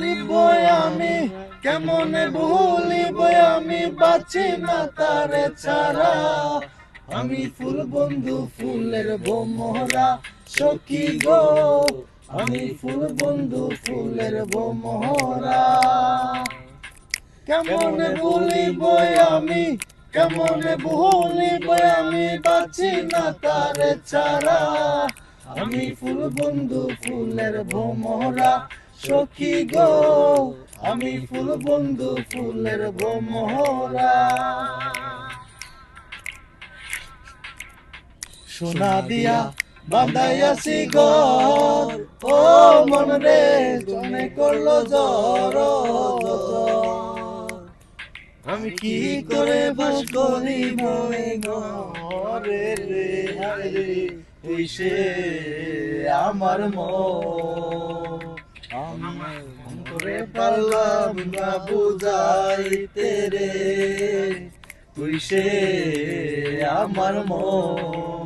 লিব আমি, কেমনে ভুলিব আমি, বাঁচি না তারে ছাড়া। আমি ফুল বন্ধু, ফুলের বোমরা সখী গো। আমি ফুল বন্ধু, ফুলের বোমরা কেমনে ভুলিব আমি, কেমনে ভুলিব আমি, বাঁচি না তারে ছাড়া। আমি ফুল বন্ধু, ফুলের ভোমরা সখী গো, আমি ফুল বন্ধু, ফুলের ভোমরা সোনা দিয়া বান্ধাইয়াছি ঘর ও মন রে তুমি করল জ্বর আমি কি করে বাস করি মনে ঘরে রে, তুই সে আমার মন। করে পারলাম না বুঝাইতে রে। তুই সে আমার মন।